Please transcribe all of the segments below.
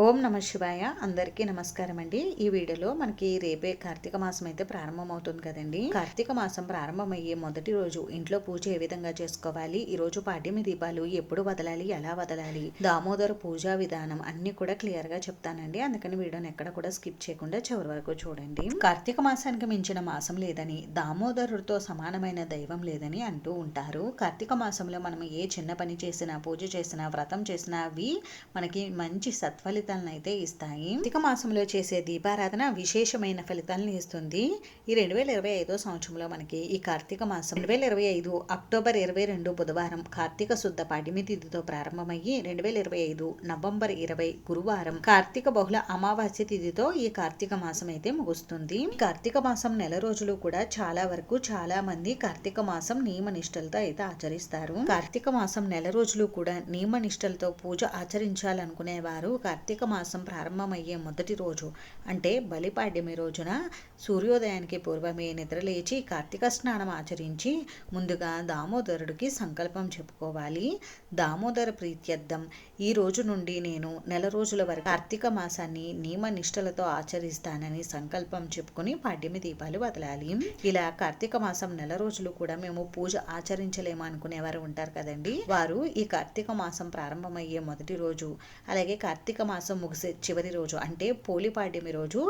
ఓం నమ శివాయ. అందరికీ నమస్కారం అండి. ఈ వీడియోలో మనకి రేపే కార్తీక మాసం అయితే ప్రారంభం అవుతుంది కదండి. కార్తీక మాసం ప్రారంభమయ్యే మొదటి రోజు ఇంట్లో పూజ ఏ విధంగా చేసుకోవాలి? ఈ రోజు పాడ్యమి దీపాలు ఎప్పుడు వదలాలి? ఎలా వదలాలి? దామోదర పూజా విధానం అన్ని కూడా క్లియర్గా చెప్తానండి. అందుకని వీడియోని ఎక్కడ కూడా స్కిప్ చేయకుండా చివరి వరకు చూడండి. కార్తీక మాసానికి మించిన మాసం లేదని దామోదరుడితో సమానమైన దైవం లేదని అంటూ ఉంటారు. కార్తీక మాసంలో మనం ఏ చిన్న పని చేసినా పూజ చేసినా వ్రతం చేసినా అవి మనకి మంచి సత్ఫలి ఫలితాలను అయితే ఇస్తాయి. కార్తీక మాసంలో చేసే దీపారాధన విశేషమైన ఫలితాలను ఇస్తుంది. ఈ రెండు వేల ఇరవై ఐదో సంవత్సరంలో మనకి ఈ కార్తీక మాసం రెండు వేల ఇరవై ఐదు అక్టోబర్ ఇరవై రెండు బుధవారం కార్తీక శుద్ధ పాడ్యమి తిథితో ప్రారంభమయ్యి రెండు వేల ఇరవై ఐదు నవంబర్ ఇరవై గురువారం కార్తీక బహుళ అమావాస్య తిథితో ఈ కార్తీక మాసం అయితే ముగుస్తుంది. కార్తీక మాసం నెల రోజులు కూడా చాలా వరకు చాలా మంది కార్తీక మాసం నియమ నిష్టలతో అయితే ఆచరిస్తారు. కార్తీక మాసం నెల రోజులు కూడా నియమ నిష్టలతో పూజ ఆచరించాలనుకునే వారు కార్తీక కార్తీక మాసం ప్రారంభమయ్యే మొదటి రోజు. అంటే బలిపాడ్యమి రోజున సూర్యోదయానికి పూర్వమే నిద్రలేచి కార్తీక స్నానం ఆచరించి ముందుగా దామోదరుడికి సంకల్పం చెప్పుకోవాలి. దామోదర ప్రీత్యర్థం. ఈ రోజు నుండి నేను నెల రోజుల వరకు కార్తీక మాసాన్ని నియమ నిష్టలతో ఆచరిస్తానని సంకల్పం చెప్పుకుని పాడ్యమి దీపాలు వదలాలి. ఇలా కార్తీక మాసం నెల రోజులు కూడా మేము పూజ ఆచరించలేము అనుకునేవారు ఉంటారు కదండి. వారు ఈ కార్తీక మాసం ప్రారంభమయ్యే మొదటి రోజు అలాగే కార్తీక మాసం ముగిసే చివరి రోజు అంటే పోలి పాడ్యమి రోజు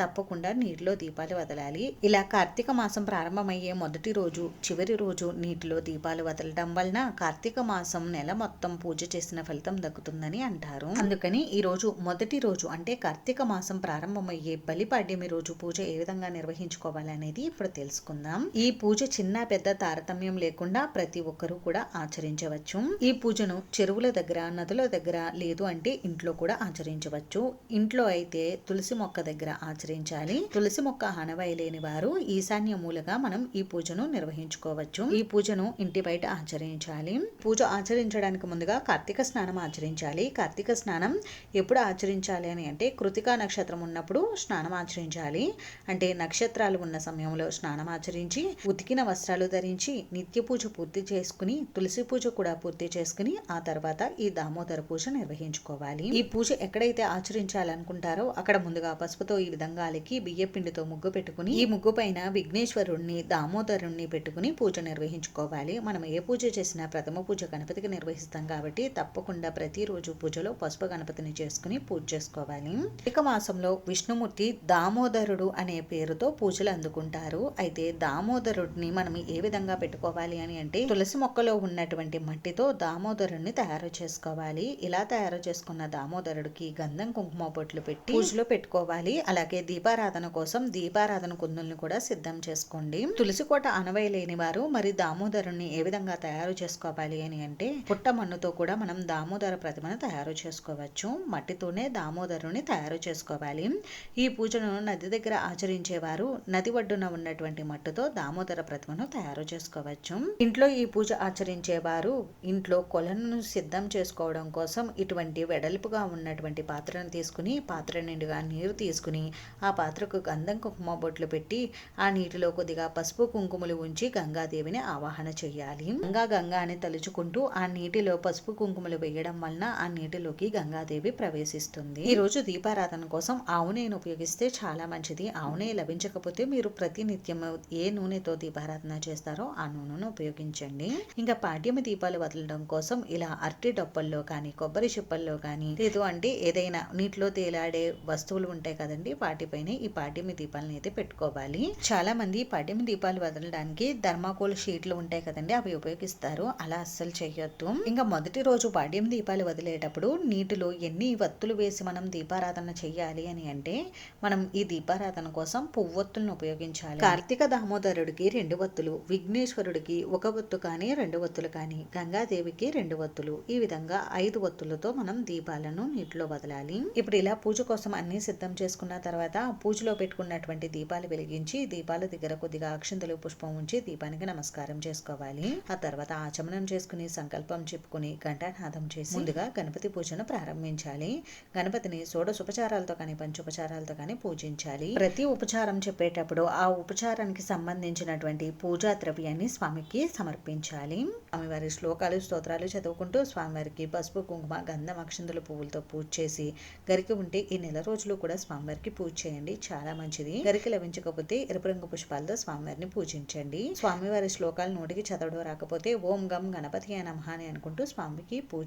తప్పకుండా నీటిలో దీపాలు వదలాలి. ఇలా కార్తీక మాసం ప్రారంభమయ్యే మొదటి రోజు చివరి రోజు నీటిలో దీపాలు వదలడం వలన కార్తీక మాసం నెల మొత్తం పూజ చేసిన ఫలితం దక్కుతుందని అంటారు. అందుకని ఈ రోజు మొదటి రోజు అంటే కార్తీక మాసం ప్రారంభమయ్యే బలిపాడ్యమి రోజు పూజ ఏ విధంగా నిర్వహించుకోవాలనేది ఇప్పుడు తెలుసుకుందాం. ఈ పూజ చిన్న పెద్ద తారతమ్యం లేకుండా ప్రతి ఒక్కరూ కూడా ఆచరించవచ్చు. ఈ పూజను చెరువుల దగ్గర నదుల దగ్గర లేదు అంటే ఇంట్లో కూడా ఆచరించవచ్చు. ఆచరించవచ్చు ఇంట్లో అయితే తులసి మొక్క దగ్గర ఆచరించాలి. తులసి మొక్క హనవై లేని వారు ఈశాన్య మూలగా మనం ఈ పూజను నిర్వహించుకోవచ్చు. ఈ పూజను ఇంటి బయట ఆచరించాలి. పూజ ఆచరించడానికి ముందుగా కార్తీక స్నానం ఆచరించాలి. కార్తీక స్నానం ఎప్పుడు ఆచరించాలి అని అంటే కృతికా నక్షత్రం ఉన్నప్పుడు స్నానం ఆచరించాలి. అంటే నక్షత్రాలు ఉన్న సమయంలో స్నానం ఆచరించి ఉతికిన వస్త్రాలు ధరించి నిత్య పూజ పూర్తి చేసుకుని తులసి పూజ కూడా పూర్తి చేసుకుని ఆ తర్వాత ఈ దామోదర పూజ నిర్వహించుకోవాలి. ఈ పూజ ఎక్కడైతే ఆచరించాలనుకుంటారో అక్కడ ముందుగా పసుపుతో ఈ విధంగా అలికి బియ్య పిండితో ముగ్గు పెట్టుకుని ఈ ముగ్గు పైన విఘ్నేశ్వరుణ్ణి దామోదరుణ్ణి పెట్టుకుని పూజ నిర్వహించుకోవాలి. మనం ఏ పూజ చేసినా ప్రథమ పూజ గణపతికి నిర్వహిస్తాం కాబట్టి తప్పకుండా ప్రతిరోజు పూజలో పసుపు గణపతిని చేసుకుని పూజ చేసుకోవాలి. ఇక మాసంలో విష్ణుమూర్తి దామోదరుడు అనే పేరుతో పూజలు అందుకుంటారు. అయితే దామోదరుడిని మనం ఏ విధంగా పెట్టుకోవాలి అని అంటే తులసి మొక్కలో ఉన్నటువంటి మట్టితో దామోదరుడిని తయారు చేసుకోవాలి. ఇలా తయారు చేసుకున్న దామోదరుడికి గంధం కుంకుమ బొట్లు పెట్టి పూజలో పెట్టుకోవాలి. అలాగే దీపారాధన కోసం దీపారాధన కుందుల్ని కూడా సిద్ధం చేసుకోండి. తులసి కోట అనవై లేని వారు మరి దామోదరుని ఏ విధంగా తయారు చేసుకోవాలి అని అంటే పుట్ట మన్నుతో కూడా మనం దామోదర ప్రతిమను తయారు చేసుకోవచ్చు. మట్టితోనే దామోదరుని తయారు చేసుకోవాలి. ఈ పూజను నది దగ్గర ఆచరించేవారు. నది ఒడ్డున ఉన్నటువంటి మట్టితో దామోదర ప్రతిమను తయారు చేసుకోవచ్చు. ఇంట్లో ఈ పూజ ఆచరించేవారు ఇంట్లో కొలను సిద్ధం చేసుకోవడం కోసం ఇటువంటి వెడల్పుగా ఉన్నటువంటి పాత్రను తీసుకుని పాత్ర నిండుగా నీరు తీసుకుని ఆ పాత్రకు గంధం కుంకుమ బొట్లు పెట్టి ఆ నీటిలో కొద్దిగా పసుపు కుంకుమలు ఉంచి గంగాదేవిని ఆవాహన చేయాలి. గంగా గంగా అని తలుచుకుంటూ ఆ నీటిలో పసుపు కుంకుమలు వేయడం వలన ఆ నీటిలోకి గంగాదేవి ప్రవేశిస్తుంది. ఈ రోజు దీపారాధన కోసం ఆవు ఉపయోగిస్తే చాలా మంచిది. ఆవు లభించకపోతే మీరు ప్రతి నిత్యం ఏ నూనెతో దీపారాధన చేస్తారో ఆ నూనెను ఉపయోగించండి. ఇంకా పాడ్యమి దీపాలు వదలడం కోసం ఇలా అరటి డొప్పల్లో కానీ కొబ్బరి చిప్పల్లో కానీ లేదు అంటే ఏదైనా నీటిలో తేలాడే వస్తువులు ఉంటాయి కదండి వాటిపైన ఈ పాడ్యమి దీపాలను అయితే పెట్టుకోవాలి. చాలా మంది పాడ్యమి దీపాలు వదలడానికి ధర్మాకోల్ షీట్లు ఉంటాయి కదండి అవి ఉపయోగిస్తారు. అలా అస్సలు చేయొద్దు. ఇంకా మొదటి రోజు పాడ్యం దీపాలు వదిలేటప్పుడు నీటిలో ఎన్ని వత్తులు వేసి మనం దీపారాధన చెయ్యాలి అని అంటే మనం ఈ దీపారాధన కోసం పువ్వొత్తులను ఉపయోగించాలి. కార్తీక దామోదరుడికి రెండు వత్తులు విఘ్నేశ్వరుడికి ఒక వత్తు కానీ రెండు వత్తులు కానీ గంగాదేవికి రెండు వత్తులు. ఈ విధంగా ఐదు వత్తులతో మనం దీపాలను నీటిలో వదలాలి. ఇప్పుడు ఇలా పూజ కోసం అన్ని సిద్ధం చేసుకున్న తర్వాత పూజలో పెట్టుకున్నటువంటి దీపాలు వెలిగించి దీపాల దగ్గర కొద్దిగా అక్షింతలు పుష్పం ఉంచి దీపానికి నమస్కారం చేసుకోవాలి. ఆ తర్వాత ఆచమనం చేసుకుని సంకల్పం చెప్పుకుని ఘంటానాదం చేసి ముందుగా గణపతి పూజను ప్రారంభించాలి. గణపతిని షోడశోపచారాలతో కానీ పంచోపచారాలతో కానీ పూజించాలి. ప్రతి ఉపచారం చెప్పేటప్పుడు ఆ ఉపచారానికి సంబంధించినటువంటి పూజా ద్రవ్యాన్ని స్వామికి సమర్పించాలి. స్వామివారి శ్లోకాలు స్తోత్రాలు చదువుకుంటూ స్వామివారికి పసుపు కుంకుమ గంధం అక్షంతుల పువ్వులతో పూజ చేసి గరికి ఉంటే ఈ నెల రోజులు కూడా స్వామివారికి పూజ చేయండి. చాలా మంచిది. గరికి లభించకపోతే ఎరుపు రంగు పుష్పాలతో స్వామివారిని పూజించండి. స్వామివారి శ్లోకాలు నోటికి చదవడం రాకపోతే ఓం గం గణపతి నమః అని అనుకుంటూ స్వామికి పూజ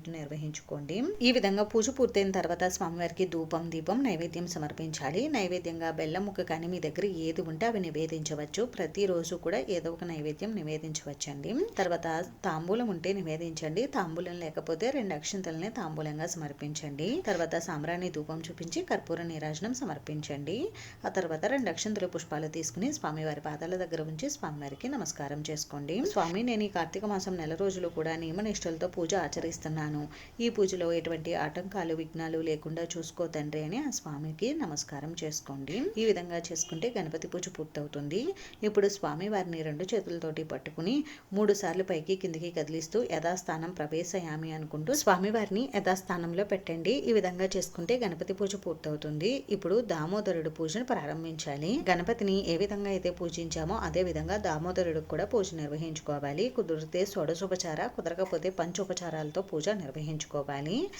నిర్వహించుకోండి ఈ విధంగా పూజ పూర్తయిన తర్వాత స్వామివారికి ధూపం దీపం నైవేద్యం సమర్పించాలి. నైవేద్యంగా బెల్లం ముక్క కానీ మీ దగ్గర ఏది ఉంటే అవి నివేదించవచ్చు. ప్రతిరోజు కూడా ఏదో ఒక నైవేద్యం నివేదించవచ్చండి. తర్వాత తాంబూలం ఉంటే నివేదించండి. తాంబూలం లేకపోతే రెండు అక్షంతలని తాంబూలంగా సమర్పించండి. తర్వాత సాంబ్రాణి ధూపం చూపించి కర్పూర నీరాజనం సమర్పించండి. ఆ తర్వాత రెండు అక్షంతల పుష్పాలు తీసుకుని స్వామివారి పాదాల దగ్గర ఉంచి స్వామివారికి నమస్కారం చేసుకోండి. స్వామి నేను ఈ కార్తీక మాసం నెల రోజులు కూడా నియమనిష్టలతో పూజ ఆచరిస్తున్నాను. ఈ ఈ పూజలో ఎటువంటి ఆటంకాలు విఘ్నాలు లేకుండా చూసుకో తండ్రి అని ఆ స్వామికి నమస్కారం చేసుకోండి. ఈ విధంగా చేసుకుంటే గణపతి పూజ పూర్తవుతుంది. ఇప్పుడు స్వామి వారిని రెండు చేతులతోటి పట్టుకుని మూడు సార్లు పైకి కిందికి కదిలిస్తూ యథాస్థానం ప్రవేశయామి అనుకుంటూ స్వామి వారిని యథాస్థానంలో పెట్టండి. ఈ విధంగా చేసుకుంటే గణపతి పూజ పూర్తవుతుంది. ఇప్పుడు దామోదరుడు పూజను ప్రారంభించాలి. గణపతిని ఏ విధంగా అయితే పూజించామో అదే విధంగా దామోదరుడికి కూడా పూజ నిర్వహించుకోవాలి. కుదిరితే షోడశోపచార కుదరకపోతే పంచోపచారాలతో పూజ నిర్వహించుకోవాలి.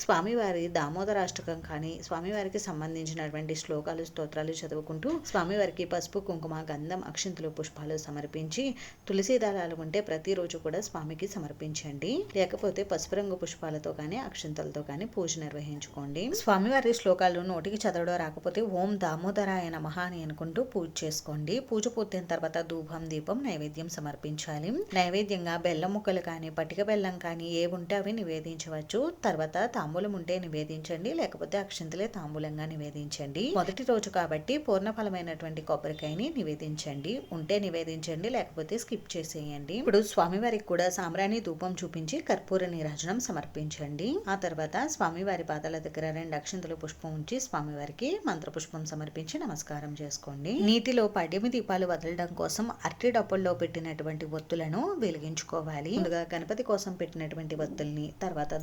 స్వామివారి దామోదరాష్టకం కానీ స్వామివారికి సంబంధించినటువంటి శ్లోకాలు స్తోత్రాలు చదువుకుంటూ స్వామివారికి పసుపు కుంకుమ గంధం అక్షింతలు పుష్పాలు సమర్పించి తులసి దళాలు ఉంటే ప్రతిరోజు కూడా స్వామికి సమర్పించండి. లేకపోతే పసుపు రంగు పుష్పాలతో కానీ అక్షింతలతో కానీ పూజ నిర్వహించుకోండి. స్వామివారి శ్లోకాలు నోటికి చదవడం రాకపోతే ఓం దామోదరాయ నమః అని అనుకుంటూ పూజ చేసుకోండి. పూజ పూర్తయిన తర్వాత ధూపం దీపం నైవేద్యం సమర్పించాలి. నైవేద్యంగా బెల్లం ముక్కలు కానీ పటిక బెల్లం కానీ ఏ ఉంటే అవి నివేదించవచ్చు. తర్వాత తాంబూలం ఉంటే నివేదించండి లేకపోతే అక్షంతలే తాంబూలంగా నివేదించండి. మొదటి రోజు కాబట్టి పూర్ణఫలమైనటువంటి కొబ్బరికాయని నివేదించండి. ఉంటే నివేదించండి లేకపోతే స్కిప్ చేసేయండి. ఇప్పుడు స్వామివారికి కూడా సాంబ్రాణి ధూపం చూపించి కర్పూర నీరాజనం సమర్పించండి. ఆ తర్వాత స్వామివారి పాదాల దగ్గర రెండు అక్షంతలు పుష్పం ఉంచి స్వామివారికి మంత్ర పుష్పం సమర్పించి నమస్కారం చేసుకోండి. నీటిలో పడిమి దీపాలు వదలడం కోసం అరటి డబ్బుల్లో పెట్టినటువంటి ఒత్తులను వెలిగించుకోవాలి. ముందుగా గణపతి కోసం పెట్టినటువంటి ఒత్తుల్ని తర్వాత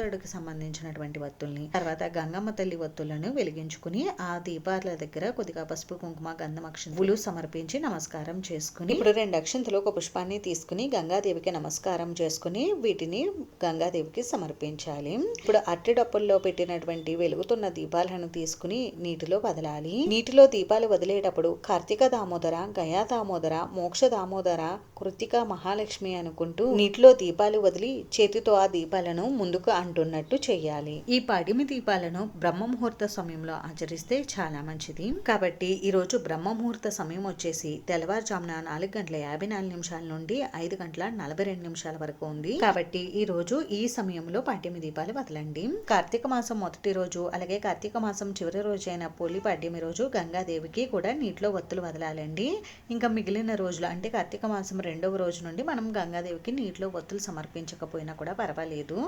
దామోదరుడికి సంబంధించినటువంటి వత్తుల్ని తర్వాత గంగమ్మ తల్లి వత్తులను వెలిగించుకుని ఆ దీపాల దగ్గర కొద్దిగా పసుపు కుంకుమ గంధం అక్షంతులు సమర్పించి నమస్కారం చేసుకుని ఇప్పుడు రెండు అక్షంతులు ఒక పుష్పాన్ని తీసుకుని గంగాదేవికి నమస్కారం చేసుకుని వీటిని గంగాదేవికి సమర్పించాలి. ఇప్పుడు అరటి డప్పుల్లో పెట్టినటువంటి వెలుగుతున్న దీపాలను తీసుకుని నీటిలో వదలాలి. నీటిలో దీపాలు వదిలేటప్పుడు కార్తీక దామోదర గయా దామోదర మోక్ష దామోదర కృతిక మహాలక్ష్మి అనుకుంటూ నీటిలో దీపాలు వదిలి చేతితో ఆ దీపాలను ముందుకు అంటున్నట్టు చేయాలి ఈ పడిమి దీపాలను బ్రహ్మ ముహూర్త సమయంలో ఆచరిస్తే చాలా మంచిది. కాబట్టి ఈ రోజు బ్రహ్మ ముహూర్త సమయం వచ్చేసి తెల్లవారుజామున నాలుగు గంటల యాభై నాలుగు నిమిషాల నుండి ఐదు గంటల నలభై రెండు నిమిషాల వరకు ఉంది. కాబట్టి ఈ రోజు ఈ సమయంలో పాడ్యమి దీపాలు వదలండి. కార్తీక మాసం మొదటి రోజు అలాగే కార్తీక మాసం చివరి రోజు అయిన పోలి పాడ్యమి రోజు గంగాదేవికి కూడా నీటిలో ఒత్తులు వదలాలండి. ఇంకా మిగిలిన రోజులు అంటే కార్తీక మాసం రెండవ రోజు నుండి మనం గంగాదేవికి నీటిలో ఒత్తులు సమర్పించకపోయినా కూడా పర్వాలేదు.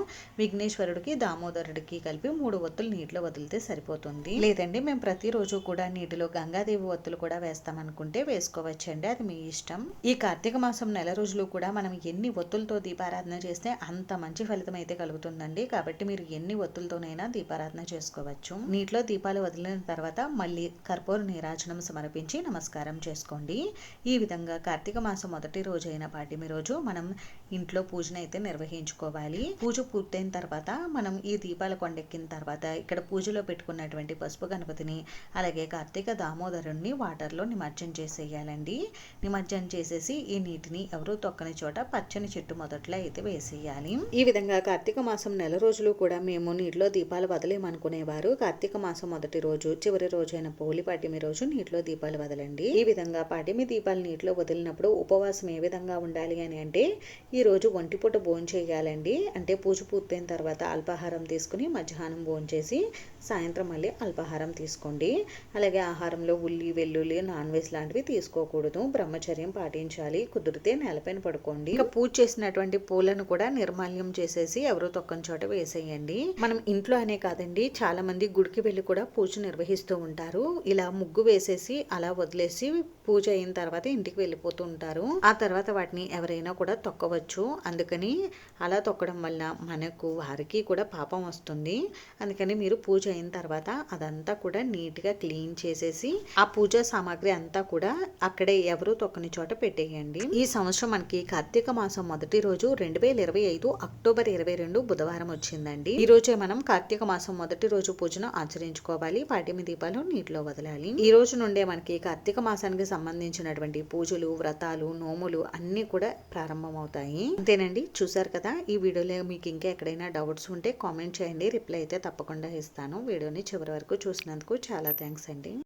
పరమేశ్వరుడికి దామోదరుడికి కలిపి మూడు ఒత్తులు నీటిలో వదిలితే సరిపోతుంది. లేదండి మేము ప్రతిరోజు కూడా నీటిలో గంగాదేవి ఒత్తులు కూడా వేస్తామనుకుంటే వేసుకోవచ్చండి అది మీ ఇష్టం. ఈ కార్తీక మాసం నెల రోజులు కూడా మనం ఎన్ని ఒత్తులతో దీపారాధన చేస్తే అంత మంచి ఫలితం అయితే కలుగుతుందండి. కాబట్టి మీరు ఎన్ని ఒత్తులతోనైనా దీపారాధన చేసుకోవచ్చు. నీటిలో దీపాలు వదిలిన తర్వాత మళ్ళీ కర్పూర నీరాజనం సమర్పించి నమస్కారం చేసుకోండి. ఈ విధంగా కార్తీక మాసం మొదటి రోజైన పాటిమి రోజు మనం ఇంట్లో పూజనైతే అయితే నిర్వహించుకోవాలి. పూజ పూర్తయిన తర్వాత మనం ఈ దీపాల కొండెక్కిన తర్వాత ఇక్కడ పూజలో పెట్టుకున్నటువంటి పసుపు గణపతిని అలాగే కార్తీక దామోదరుణ్ణి వాటర్లో నిమజ్జనం చేసేయాలండి. నిమజ్జనం చేసేసి ఈ నీటిని ఎవరు తొక్కని చోట పచ్చని చెట్టు మొదట్లో అయితే వేసేయాలి. ఈ విధంగా కార్తీక మాసం నెల రోజులు కూడా మేము నీటిలో దీపాలు వదలేమనుకునేవారు. కార్తీక మాసం మొదటి రోజు చివరి రోజు అయిన పోలి పాటిమి రోజు నీటిలో దీపాలు వదలండి. ఈ విధంగా పాటిమి దీపాలు నీటిలో వదిలినప్పుడు ఉపవాసం ఏ విధంగా ఉండాలి అని అంటే ఈ రోజు ఒంటిపూట భోజనం చేయాలండి. అంటే పూజ పూర్తయిన తర్వాత తర్వాత అల్పాహారం తీసుకుని మధ్యాహ్నం భోంచేసి సాయంత్రం మళ్ళీ అల్పాహారం తీసుకోండి. అలాగే ఆహారంలో ఉల్లి వెల్లుల్లి నాన్ వెజ్ లాంటివి తీసుకోకూడదు. బ్రహ్మచర్యం పాటించాలి. కుదిరితే నేలపైన పడుకోండి. ఇంకా పూజ చేసినటువంటి పూలను కూడా నిర్మాల్యం చేసేసి ఎవరో తొక్కని చోట వేసేయండి. మనం ఇంట్లో అనే కాదండి చాలా మంది గుడికి వెళ్ళి కూడా పూజ నిర్వహిస్తూ ఉంటారు. ఇలా ముగ్గు వేసేసి అలా వదిలేసి పూజ అయిన తర్వాత ఇంటికి వెళ్ళిపోతూ ఉంటారు. ఆ తర్వాత వాటిని ఎవరైనా కూడా తొక్కవచ్చు. అందుకని అలా తొక్కడం వల్ల మనకు వారి వారికి కూడా పాపం వస్తుంది. అందుకని మీరు పూజ అయిన తర్వాత అదంతా కూడా నీట్గా క్లీన్ చేసేసి ఆ పూజా సామాగ్రి అంతా కూడా అక్కడే ఎవరు తొక్కని చోట పెట్టేయండి. ఈ సంవత్సరం మనకి కార్తీక మాసం మొదటి రోజు రెండు వేల ఇరవై ఐదు అక్టోబర్ ఇరవై రెండు బుధవారం వచ్చిందండి. ఈ రోజే మనం కార్తీక మాసం మొదటి రోజు పూజను ఆచరించుకోవాలి. పాటిమి దీపాలు నీటిలో వదలాలి. ఈ రోజు నుండే మనకి కార్తీక మాసానికి సంబంధించినటువంటి పూజలు వ్రతాలు నోములు అన్ని కూడా ప్రారంభమవుతాయి. అంతేనండి? చూసారు కదా? ఈ వీడియోలో మీకు ఇంకా ఎక్కడైనా డౌట్ డౌట్స్ ఉంటే కామెంట్ చేయండి. రిప్లై అయితే తప్పకుండా ఇస్తాను. వీడియోని చివరి వరకు చూసినందుకు చాలా థ్యాంక్స్ అండి.